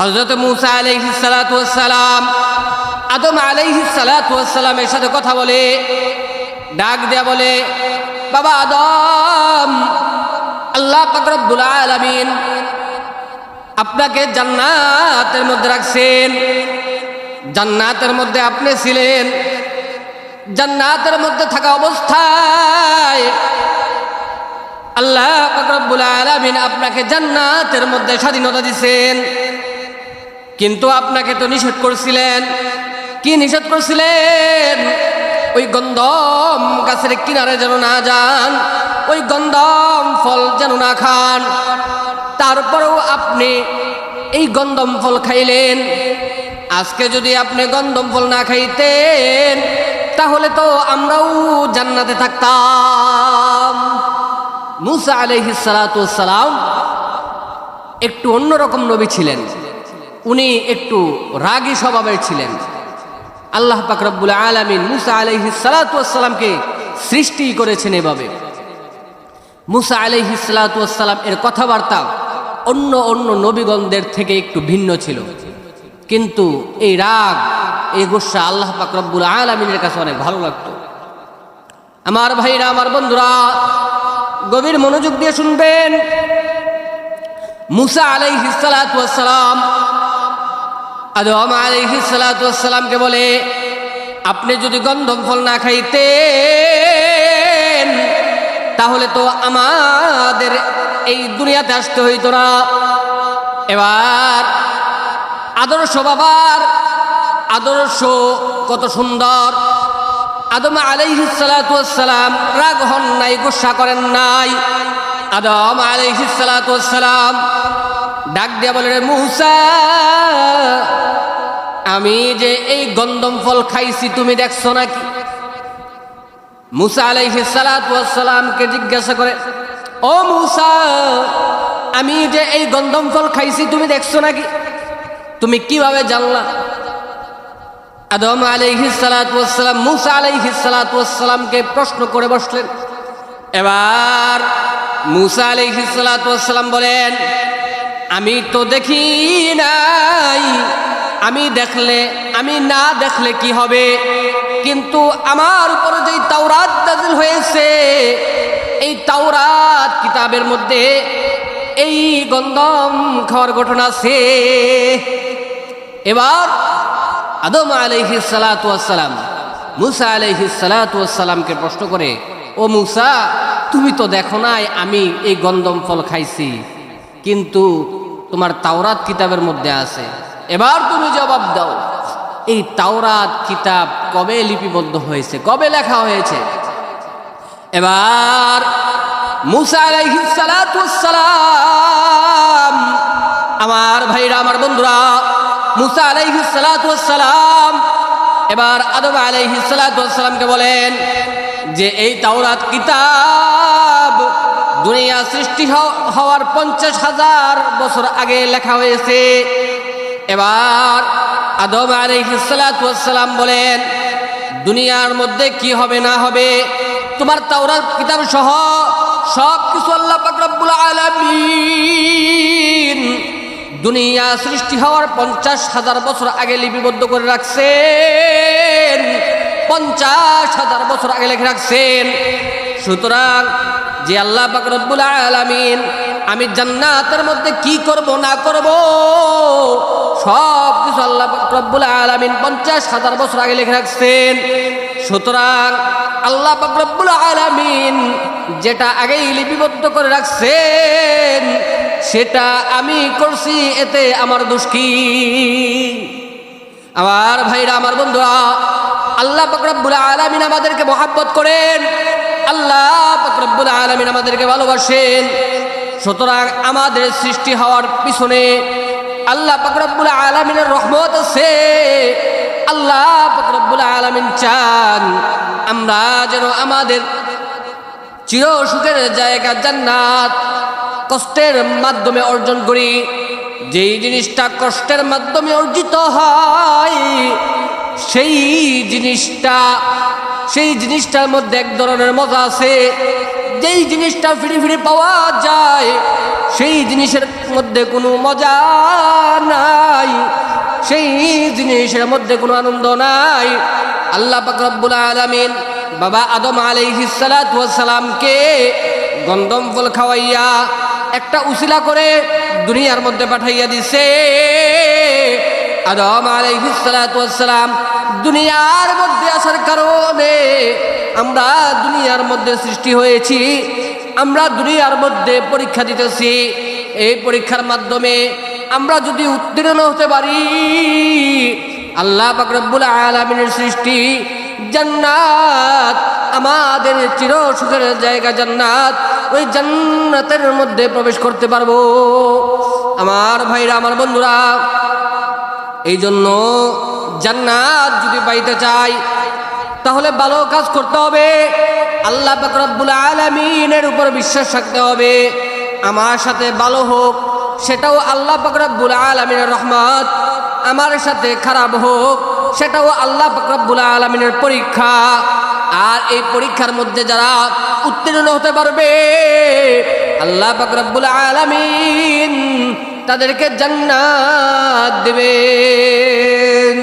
হজরত মুসা আলাইহিসালাম আদম আলাইহিসালামের সাথে কথা বলে, ডাক দেয়া বলে, বাবা আদম, আল্লাহ পাকরবুল আলমিন আপনাকে জান্নাতের মধ্যে রাখছেন। জান্নাতের মধ্যে আপনি ছিলেন। জান্নাতের মধ্যে থাকা অবস্থায় আল্লাহ পাকরবুল আলমিন আপনাকে জান্নাতের মধ্যে স্বাধীনতা দিছেন। কিন্তু আপনাকে তো নিষেধ করছিলেন। কি নিষেধ করছিলেন? ওই গন্ধম গাছের কিনারে যেন না যান, ওই গন্ধম ফল যেন না খান। তারপরেও আপনি এই গন্ধম ফল খাইলেন। আজকে যদি আপনি গন্ধম ফল না খাইতেন, তাহলে তো আমরাও জান্নাতে থাকতাম। মুসা আলহিসালাম একটু অন্যরকম নবী ছিলেন। উনি একটু রাগী স্বভাবের ছিলেন। আল্লাহ পাকরবুল আলমিন মুসা আলহিসালামকে সৃষ্টি করেছেন এভাবে। মুসা আলহিসালাম এর কথাবার্তা অন্য অন্য নবীগণদের থেকে একটু ভিন্ন ছিল। কিন্তু এই রাগ, এই গোসা আল্লাহ পাকরবুল আলমিনের কাছে অনেক ভালো লাগতো। আমার ভাইরা, আমার বন্ধুরা, গভীর মনোযোগ দিয়ে শুনবেন। মুসা আলাইহিসালাম আদম আলাইহিসালামকে বলে, আপনি যদি গন্ধম ফল না খাইতেন, তাহলে তো আমাদের এই দুনিয়াতে আসতে হইতো না। এবার আদর্শ বাবার আদর্শ কত সুন্দর। আদম আলাইহিসালাম রাগ হন নাই, গুসা করেন নাই। আদম আলাইহিসালাম ডাক দিয়া বলে, রে মুসা, আমি যে এই গন্ধম ফল খাইছি, তুমি দেখছ নাকি? মুসা আলাইহিসালামকে জিজ্ঞাসা করে, ও মুসা, আমি যে এই গন্ধম ফল খাইছি, তুমি দেখছ নাকি? তুমি কীভাবে জানলা? আদম আলাইহিসালাম মুসা আলাইহিসালামকে প্রশ্ন করে বসলেন। এবার মুসা আলাইহিসালাম বলেন আমি তো দেখি নাই। আমি দেখলে, আমি না দেখলে কি হবে? কিন্তু আমার উপরে যেই তাওরাত নাজিল হয়েছে, এই তাওরাত কিতাবের মধ্যে এই গন্ধম খাওয়ার ঘটনা আছে। এবার আদম আলহি সালাতাম মুসা আলহি সালাতামকে প্রশ্ন করে, ও মুসা, তুমি তো দেখো নাই আমি এই গন্ধম ফল খাইছি। কিন্তু তোমার তাওরাত কিতাবের মধ্যে আছে। এবার তুমি জবাব দাও, এই তাওরাত কিতাব কবে লিপিবদ্ধ হয়েছে, কবে লেখা হয়েছে? এবার মুসা আমার ভাইরা, আমার বন্ধুরা, মুসা আলাইহি সালাম এবার আদম আলাইহি সালামকে বলেন যে, এই তাওরাত কিতাব দুনিয়া সৃষ্টি হওয়ার পঞ্চাশ হাজার বছর আগে লেখা হয়েছে। এবার আদম আলহিসালাম বলেন, দুনিয়ার মধ্যে কি হবে না হবে? তোমার তাওরাত, কিতাব সহ সব কিছু আল্লাহ আলামিন দুনিয়া সৃষ্টি হওয়ার পঞ্চাশ হাজার বছর আগে লিপিবদ্ধ করে রাখছেন। পঞ্চাশ হাজার বছর আগে লিখে রাখছেন। সুতরাং যে আল্লাহ বাকরবুল আলমিন, আমি জান্নাতের মধ্যে কি করব, না করব, সব কিছু আল্লাহ বাকরবুল আলমিন পঞ্চাশ হাজার বছর আগে লিখে রাখছেন। সুতরাং আল্লাহ বাকরবুল আলমিন যেটা আগেই লিপিবদ্ধ করে রাখছেন, সেটা আমি করছি, এতে আমার দোষ কি? আমার ভাইরা, আমার বন্ধুরা, আল্লাহ ফকরাবুল আলমিন আমাদেরকে মহাব্বত করেন। আল্লাহ ফকরাবুল আলমিন আমাদেরকে ভালোবাসেন। সুতরাং আমাদের সৃষ্টি হওয়ার পিছনে আল্লাহ ফকরাবুল আলমিনের রহমত আছে। আল্লাহ ফকরাবুল আলমিন চান আমরা যেন আমাদের চির সুখের জায়গা জান্নাত কষ্টের মাধ্যমে অর্জন করি। যেই জিনিসটা কষ্টের মাধ্যমে অর্জিত হয়, সেই জিনিসটা সেই জিনিসটার মধ্যে এক ধরনের মজা আছে। যেই জিনিসটা ফিরে ফিরে পাওয়া যায়, সেই জিনিসের মধ্যে কোনো মজা নাই। সেই জিনিসের মধ্যে কোনো আনন্দ নাই। আল্লাহ পাক রব্বুল আলামিন বাবা আদম আলাইহিস সালাতু ওয়াস সালামকে গন্ধম ফল খাওয়াইয়া একটা উসিলা করে দুনিয়ার মধ্যে পাঠাইয়া দিছে। আদম ওয়াস দুনিয়ার মধ্যে আসার কারণে আমরা দুনিয়ার মধ্যে সৃষ্টি হয়েছি, আমরা দুনিয়ার মধ্যে পরীক্ষা দিতেছি। এই পরীক্ষার মাধ্যমে আমরা যদি উত্তীর্ণ হতে পারি, আল্লাহ পাকরব্বুল আলমিনের সৃষ্টি জান্নাত, আমাদের চির সুখের জায়গা জান্নাত, ওই জান্নাতের মধ্যে প্রবেশ করতে পারব। আমার ভাইরা, আমার বন্ধুরা এই জন্য জান্নাত যদি পাইতে চাই, তাহলে ভালো কাজ করতে হবে। আল্লাহ বাকরবুল আলমিনের উপর বিশ্বাস রাখতে হবে। আমার সাথে ভালো হোক, সেটাও আল্লাহ বাকরবুল আলমিনের রহমত। আমার সাথে খারাপ হোক, সেটাও আল্লাহ বাকরবুল আলমিনের পরীক্ষা। আর এই পরীক্ষার মধ্যে যারা উত্তীর্ণ হতে পারবে, আল্লাহ বাকরবুল আলমিন তাদেরকে জান্নাত দেবেন।